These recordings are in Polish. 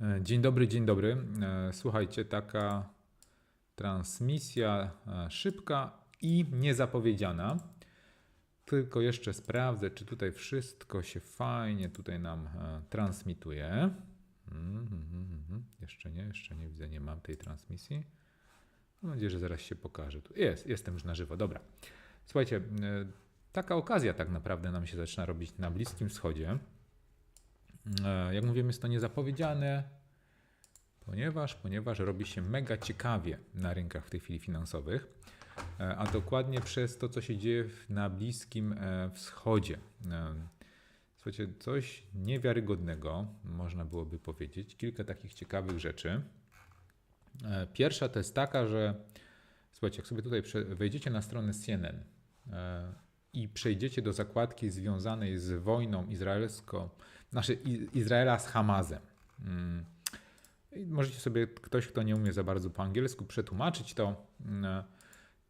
E, Dzień dobry, dzień dobry. E, Słuchajcie, taka transmisja e, szybka i niezapowiedziana. Tylko jeszcze sprawdzę, czy tutaj wszystko się fajnie tutaj nam transmituje. Mhm, mhm, mhm. Jeszcze nie, jeszcze nie widzę, nie mam tej transmisji. Mam nadzieję, że zaraz się pokaże. Jest, jestem już na żywo, dobra. Słuchajcie, taka okazja tak naprawdę nam się zaczyna robić na Bliskim Wschodzie. E, Jak mówiłem, jest to niezapowiedziane, ponieważ, ponieważ robi się mega ciekawie na rynkach w tej chwili finansowych, e, a dokładnie przez to, co się dzieje na Bliskim e, Wschodzie. Słuchajcie, coś niewiarygodnego, można byłoby powiedzieć, kilka takich ciekawych rzeczy. Pierwsza to jest taka, że słuchajcie, jak sobie tutaj wejdziecie na stronę CNN i przejdziecie do zakładki związanej z wojną izraelską, znaczy Izraela z Hamazem. Mm. I możecie sobie, ktoś, kto nie umie za bardzo po angielsku, przetłumaczyć to, mm,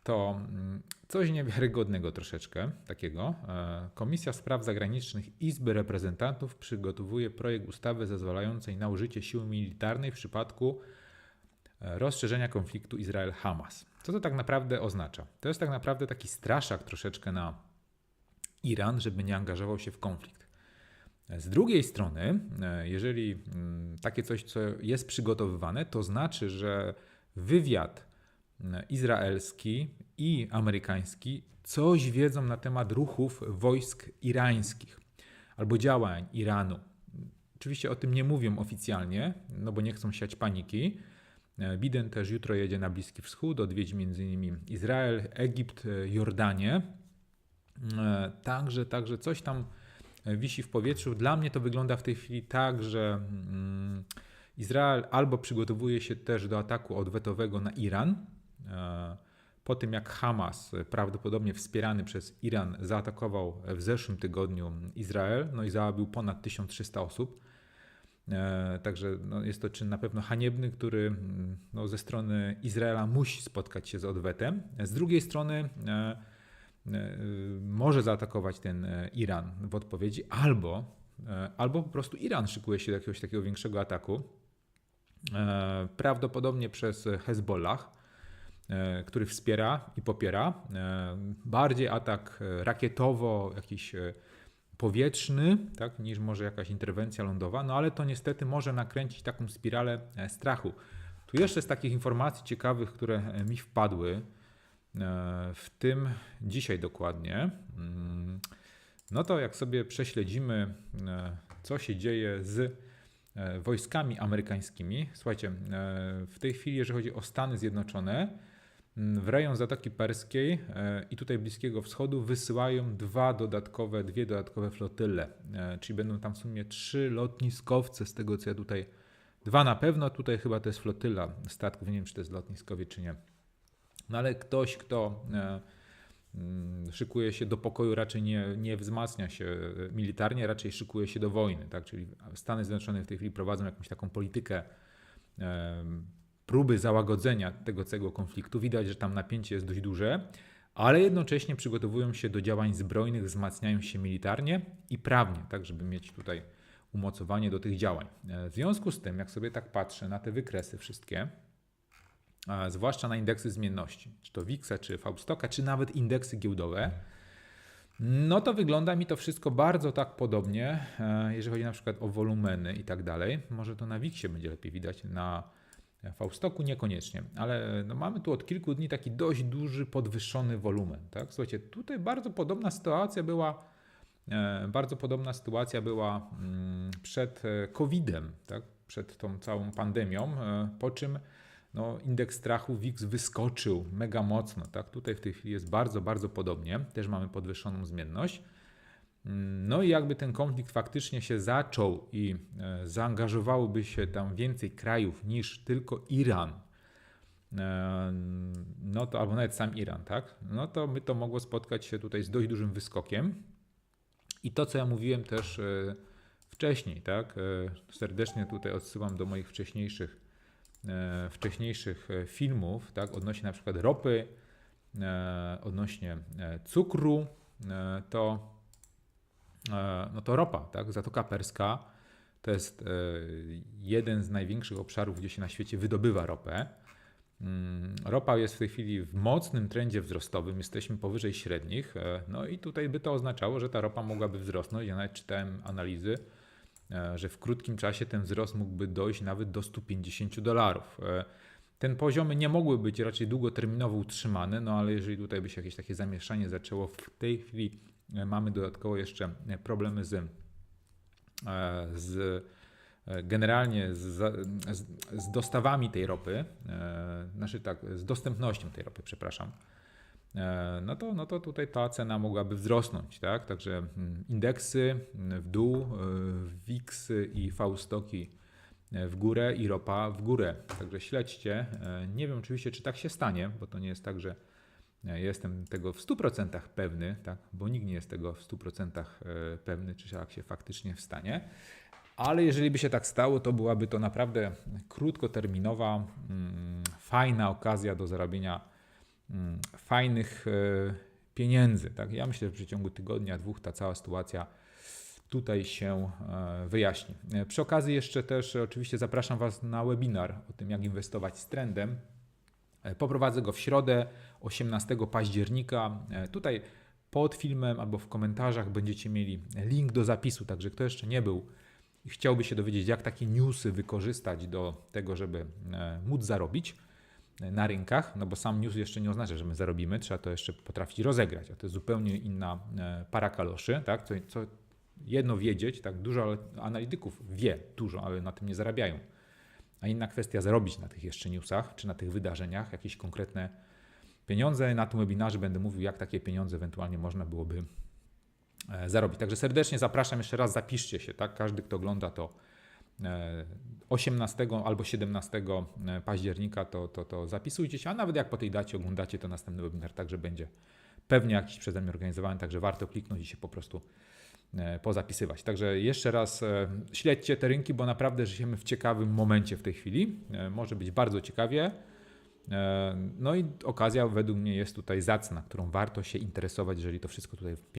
to mm, coś niewiarygodnego troszeczkę takiego. E, Komisja Spraw Zagranicznych Izby Reprezentantów przygotowuje projekt ustawy zezwalającej na użycie siły militarnej w przypadku e, rozszerzenia konfliktu Izrael-Hamas. Co to tak naprawdę oznacza? To jest tak naprawdę taki straszak troszeczkę na Iran, żeby nie angażował się w konflikt. Z drugiej strony, e, jeżeli mm, takie coś, co jest przygotowywane, to znaczy, że wywiad e, izraelski i amerykański coś wiedzą na temat ruchów wojsk irańskich albo działań Iranu. Oczywiście o tym nie mówią oficjalnie, no bo nie chcą siać paniki. E, Biden też jutro jedzie na Bliski Wschód, odwiedzi m.in. Izrael, Egipt, Jordanię. E, Także, także coś tam e, wisi w powietrzu. Dla mnie to wygląda w tej chwili tak, że mm, Izrael albo przygotowuje się też do ataku odwetowego na Iran, e, po tym jak Hamas, prawdopodobnie wspierany przez Iran, zaatakował w zeszłym tygodniu Izrael, no i zabił ponad 1300 osób. Także no, jest to czyn na pewno haniebny, który mm, no, ze strony Izraela musi spotkać się z odwetem. Z drugiej strony może zaatakować ten e, Iran w odpowiedzi, albo, e, albo po prostu Iran szykuje się do jakiegoś takiego większego ataku, e, prawdopodobnie przez Hezbollah, e, który wspiera i popiera. E, Bardziej atak e, rakietowo, jakiś e, powietrzny, tak, niż może jakaś interwencja lądowa, no ale to niestety może nakręcić taką spiralę e, strachu. Tu jeszcze z takich informacji ciekawych, które e, mi wpadły, e, w tym dzisiaj dokładnie, mm, no to jak sobie prześledzimy, e, co się dzieje z e, wojskami amerykańskimi. Słuchajcie, e, w tej chwili, jeżeli chodzi o Stany Zjednoczone, m, w rejon Zatoki Perskiej e, i tutaj Bliskiego Wschodu wysyłają dwa dodatkowe, dwie dodatkowe flotyle, e, czyli będą tam w sumie trzy lotniskowce, z tego co ja tutaj, dwa na pewno, tutaj chyba to jest flotyla statków, nie wiem czy to jest lotniskowie czy nie. No ale ktoś, kto e, mm, szykuje się do pokoju, raczej nie, nie wzmacnia się e, militarnie, raczej szykuje się do wojny. Tak? Czyli Stany Zjednoczone w tej chwili prowadzą jakąś taką politykę em, próby załagodzenia tego całego konfliktu. Widać, że tam napięcie jest dość duże, ale jednocześnie przygotowują się do działań zbrojnych, wzmacniają się militarnie i prawnie, tak żeby mieć tutaj umocowanie do tych działań. E, W związku z tym, jak sobie tak patrzę na te wykresy wszystkie, zwłaszcza na indeksy zmienności, czy to WIX, czy Faustoka, czy nawet indeksy giełdowe, no to wygląda mi to wszystko bardzo tak podobnie, e, jeżeli chodzi na przykład o wolumeny i tak dalej. Może to na WIX-ie będzie lepiej widać, na Faustoku niekoniecznie, ale no mamy tu od kilku dni taki dość duży, podwyższony wolumen. Tak? Słuchajcie, tutaj bardzo podobna sytuacja była, e, bardzo podobna sytuacja była mm, przed e, COVID-em, tak? przed tą całą pandemią, e, po czym no, indeks strachu WIX wyskoczył mega mocno. Tak? Tutaj w tej chwili jest bardzo, bardzo podobnie. Też mamy podwyższoną zmienność. No i jakby ten konflikt faktycznie się zaczął i e, zaangażowałoby się tam więcej krajów niż tylko Iran, e, no to albo nawet sam Iran, tak? No to by to mogło spotkać się tutaj z dość dużym wyskokiem. I to, co ja mówiłem też e, wcześniej, tak? Serdecznie tutaj odsyłam do moich wcześniejszych, wcześniejszych e, filmów, tak? Odnośnie na przykład ropy, e, odnośnie e, cukru, e, to, e, no to ropa, tak? Zatoka Perska to jest e, jeden z największych obszarów, gdzie się na świecie wydobywa ropę. Mm, Ropa jest w tej chwili w mocnym trendzie wzrostowym, jesteśmy powyżej średnich. e, No i tutaj by to oznaczało, że ta ropa mogłaby wzrosnąć. Ja nawet czytałem analizy, e, że w krótkim czasie ten wzrost mógłby dojść nawet do 150 dolarów. E, Ten poziomy nie mogły być raczej długoterminowo utrzymane, no ale jeżeli tutaj by się jakieś takie zamieszanie zaczęło, w tej chwili e, mamy dodatkowo jeszcze e, problemy z, e, z e, generalnie z, z, z dostawami tej ropy, e, znaczy tak, z dostępnością tej ropy, przepraszam, e, no to, no to tutaj ta cena mogłaby wzrosnąć, tak? Także mm, indeksy mm, w dół, e, WIX i V-stoki w górę i ropa w górę. Także śledźcie. E, Nie wiem oczywiście, czy tak się stanie, bo to nie jest tak, że jestem tego w 100% pewny, tak? bo nikt nie jest tego w 100% e, pewny, czy tak się faktycznie stanie. Ale jeżeli by się tak stało, to byłaby to naprawdę krótkoterminowa, mm, fajna okazja do zarobienia mm, fajnych e, pieniędzy. Tak? Ja myślę, że w przeciągu tygodnia, dwóch ta cała sytuacja tutaj się e, wyjaśni. E, Przy okazji jeszcze też oczywiście zapraszam Was na webinar o tym, jak inwestować z trendem. Poprowadzę go w środę 18 października. Tutaj pod filmem albo w komentarzach będziecie mieli link do zapisu, także kto jeszcze nie był i chciałby się dowiedzieć, jak takie newsy wykorzystać do tego, żeby móc zarobić na rynkach, no bo sam news jeszcze nie oznacza, że my zarobimy, trzeba to jeszcze potrafić rozegrać, a to jest zupełnie inna e, para kaloszy, tak? Co, co jedno wiedzieć, tak dużo analityków wie dużo, ale na tym nie zarabiają. A inna kwestia zarobić na tych jeszcze newsach, czy na tych wydarzeniach jakieś konkretne pieniądze. Na tym webinarze będę mówił, jak takie pieniądze ewentualnie można byłoby e, zarobić. Także serdecznie zapraszam jeszcze raz, zapiszcie się, tak? Każdy, kto ogląda to 18 albo 17 października, to, to, to zapisujcie się, a nawet jak po tej dacie oglądacie, to następny webinar także będzie pewnie jakiś przeze mnie organizowany, także warto kliknąć i się po prostu e, pozapisywać. Także jeszcze raz e, śledźcie te rynki, bo naprawdę żyjemy w ciekawym momencie w tej chwili. E, Może być bardzo ciekawie. E, No i okazja według mnie jest tutaj zacna, którą warto się interesować, jeżeli to wszystko tutaj